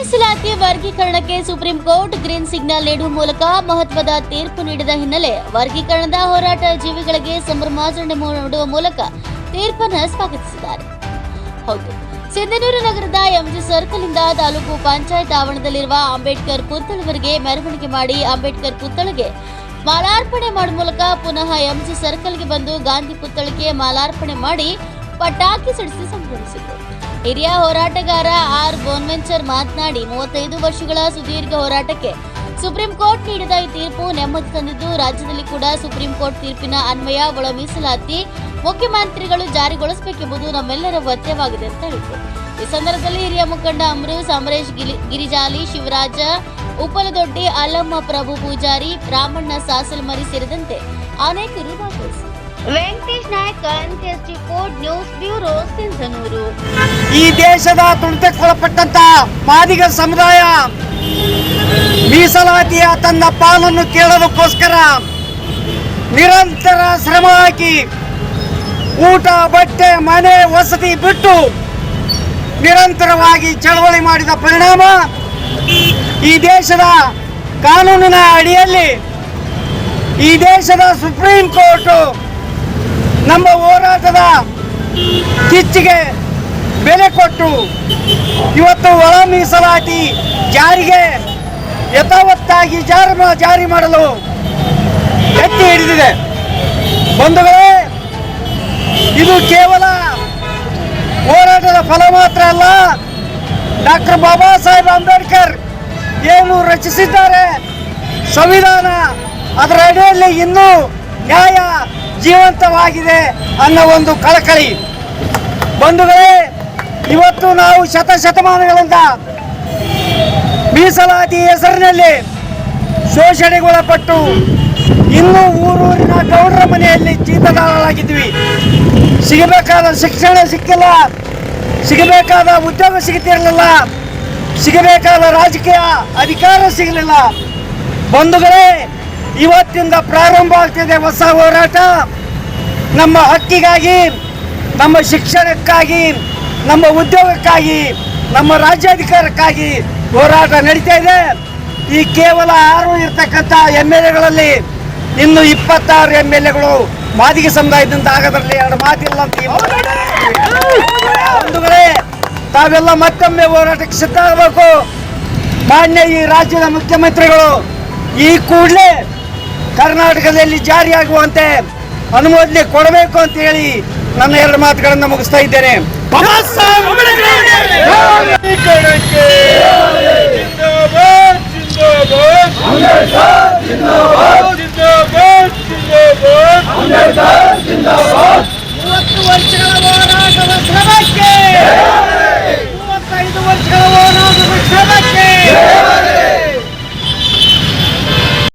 ಮೀಸಲಾತಿ ವರ್ಗೀಕರಣಕ್ಕೆ supreme court green signal ನೀಡುವ ಮೂಲಕ ಮಹತ್ವದ ತೀರ್ಪು ನೀಡಿದ ಹಿನ್ನೆಲೆ ವರ್ಗೀಕರಣದ ಹೋರಾಟ ಜೀವಿಗಳಿಗೆ ಸಂಭ್ರಮಾಚರಣೆ ಮಾಡುವ ಮೂಲಕ ತೀರ್ಪನ್ನು ಸ್ವಾಗತಿಸಿದ್ದಾರೆ. ಹೌದು, ಸಿಂಧನೂರು ನಗರದ ಎಂಜಿ ಸರ್ಕಲ್ ಇಂದ ತಾಲೂಕು ಪಂಚಾಯತ್ ಆವರಣದಲ್ಲಿರುವ ಅಂಬೇಡ್ಕರ್ ಪುತ್ಥಳವರೆಗೆ ಮೆರವಣಿಗೆ ಮಾಡಿ ಅಂಬೇಡ್ಕರ್ ಪುತ್ತಳಿಗೆ ಮಾಲಾರ್ಪಣೆ ಮಾಡುವ ಮೂಲಕ ಪುನಃ ಎಂಜಿ ಸರ್ಕಲ್ಗೆ ಬಂದು ಗಾಂಧಿ ಪುತ್ಥಳಿಗೆ ಮಾಲಾರ್ಪಣೆ ಮಾಡಿ ಪಟಾಕಿ ಸಿಡಿಸಿ ಸಂಭ್ರಮಿಸಿದರು. ಹಿರಿಯ ಹೋರಾಟಗಾರ ಆರ್ ಬೋನ್ವೆಂಚರ್ ಮಾತನಾಡಿ ಮೂವತ್ತೈದು ವರ್ಷಗಳ ಸುದೀರ್ಘ ಹೋರಾಟಕ್ಕೆ ಸುಪ್ರೀಂ ಕೋರ್ಟ್ ನೀಡಿದ ಈ ತೀರ್ಪು ನೆಮ್ಮದಿ ತಂದಿದ್ದು, ರಾಜ್ಯದಲ್ಲಿ ಕೂಡ ಸುಪ್ರೀಂ ಕೋರ್ಟ್ ತೀರ್ಪಿನ ಅನ್ವಯ ಒಳ ಮೀಸಲಾತಿ ಮುಖ್ಯಮಂತ್ರಿಗಳು ಜಾರಿಗೊಳಿಸಬೇಕೆಂಬುದು ನಮ್ಮೆಲ್ಲರ ಒತ್ತಾಯವಾಗಿದೆ ಅಂತ ಹೇಳಿದರು. ಈ ಸಂದರ್ಭದಲ್ಲಿ ಹಿರಿಯ ಮುಖಂಡ ಅಮೃತ್ ಸಮರೇಶ್ ಗಿರಿಜಾಲಿ, ಶಿವರಾಜ, ಉಪ್ಪಲದೊಡ್ಡಿ, ಅಲ್ಲಮ್ಮ ಪ್ರಭು ಪೂಜಾರಿ, ರಾಮಣ್ಣ ಸಾಸಲ್ಮರಿ ಸೇರಿದಂತೆ ಅನೇಕರು ಭಾಗವಹಿಸಿದರು Venkatesh Nayak NKS report news bureau Sindhanur. ಈ ದೇಶದ ತುಳಿತಕ್ಕೊಳಪಟ್ಟಂತ ಮಾದಿಗ ಸಮುದಾಯ, ಮೀಸಲಾತಿಯ ತನ್ನ ಪಾಲನ್ನು ಕೇಳೋದಕ್ಕೋಸ್ಕರ ನಿರಂತರ ಶ್ರಮ ಹಾಕಿ ಊಟ, ಬಟ್ಟೆ, ಮನೆ, ವಸತಿ ಬಿಟ್ಟು ನಿರಂತರವಾಗಿ ಚಳವಳಿ ಮಾಡಿದ ಪರಿಣಾಮ ಈ ದೇಶದ ಕಾನೂನಿನ ಅಡಿಯಲ್ಲಿ ಈ ದೇಶದ ಸುಪ್ರೀಂ ಕೋರ್ಟ್ ನಮ್ಮ ಹೋರಾಟದ ಕಿಚ್ಚಿಗೆ ಬೆಲೆ ಕೊಟ್ಟು ಇವತ್ತು ಒಳ ಮೀಸಲಾತಿ ಜಾರಿಗೆ ಯಥಾವತ್ತಾಗಿ ಜಾರಿ ಜಾರಿ ಮಾಡಲು ಎತ್ತಿ ಹಿಡಿದಿದೆ. ಬಂಧುಗಳೇ, ಇದು ಕೇವಲ ಹೋರಾಟದ ಫಲ ಮಾತ್ರ ಅಲ್ಲ. ಡಾಕ್ಟರ್ ಬಾಬಾ ಸಾಹೇಬ್ ಅಂಬೇಡ್ಕರ್ ಏನು ರಚಿಸಿದ್ದಾರೆ. ಸಂವಿಧಾನ ಅದರ ಅಡಿಯಲ್ಲಿ ಇನ್ನೂ ನ್ಯಾಯ ಜೀವಂತವಾಗಿದೆ ಅನ್ನೋ ಒಂದು ಕಳಕಳಿ. ಬಂಧುಗಳೇ, ಇವತ್ತು ನಾವು ಶತಶತಮಾನಗಳಿಂದ ಮೀಸಲಾತಿ ಹೆಸರಿನಲ್ಲಿ ಶೋಷಣೆಗೊಳಪಟ್ಟು ಇನ್ನೂ ಊರೂರಿನ ಗೌಡರ ಮನೆಯಲ್ಲಿ ಜೀತದಾರರಾಗಿದ್ವಿ. ಸಿಗಬೇಕಾದ ಶಿಕ್ಷಣ ಸಿಕ್ಕಿಲ್ಲ, ಸಿಗಬೇಕಾದ ಉದ್ಯೋಗ ಸಿಗುತ್ತಿರಲಿಲ್ಲ ಸಿಗಬೇಕಾದ ರಾಜಕೀಯ ಅಧಿಕಾರ ಸಿಗಲಿಲ್ಲ. ಬಂಧುಗಳೇ, ಇವತ್ತಿಂದ ಪ್ರಾರಂಭ ಆಗ್ತಿದೆ ಹೊಸ ಹೋರಾಟ. ನಮ್ಮ ಹಕ್ಕಿಗಾಗಿ, ನಮ್ಮ ಶಿಕ್ಷಣಕ್ಕಾಗಿ, ನಮ್ಮ ಉದ್ಯೋಗಕ್ಕಾಗಿ, ನಮ್ಮ ರಾಜ್ಯಾಧಿಕಾರಕ್ಕಾಗಿ ಹೋರಾಟ ನಡೀತಾ ಇದೆ. ಈ ಕೇವಲ ಆರು ಇರ್ತಕ್ಕಂಥ ಎಂ ಎಲ್ ಎಗಳಲ್ಲಿ ಇನ್ನು ಇಪ್ಪತ್ತಾರು ಎಂ ಎಲ್ ಎಗಳು ಮಾದಿಗೆ ಸಮುದಾಯದಿಂದ ಆಗದ್ರಲ್ಲಿ ಎರಡು ಮಾತಿಲ್ಲ ಅಂತ ಬಂಧುಗಳೇ, ತಾವೆಲ್ಲ ಮತ್ತೊಮ್ಮೆ ಹೋರಾಟಕ್ಕೆ ಸಿದ್ಧ ಆಗಬೇಕು ಮಾನ್ಯ ಈ ರಾಜ್ಯದ ಮುಖ್ಯಮಂತ್ರಿಗಳು ಈ ಕೂಡಲೇ ಕರ್ನಾಟಕದಲ್ಲಿ ಜಾರಿಯಾಗುವಂತೆ ಅನುಮೋದನೆ ಕೊಡಬೇಕು ಅಂತ ಹೇಳಿ ನನ್ನ ಎರಡು ಮಾತುಗಳನ್ನು ಮುಗಿಸ್ತಾ ಇದ್ದೇನೆ.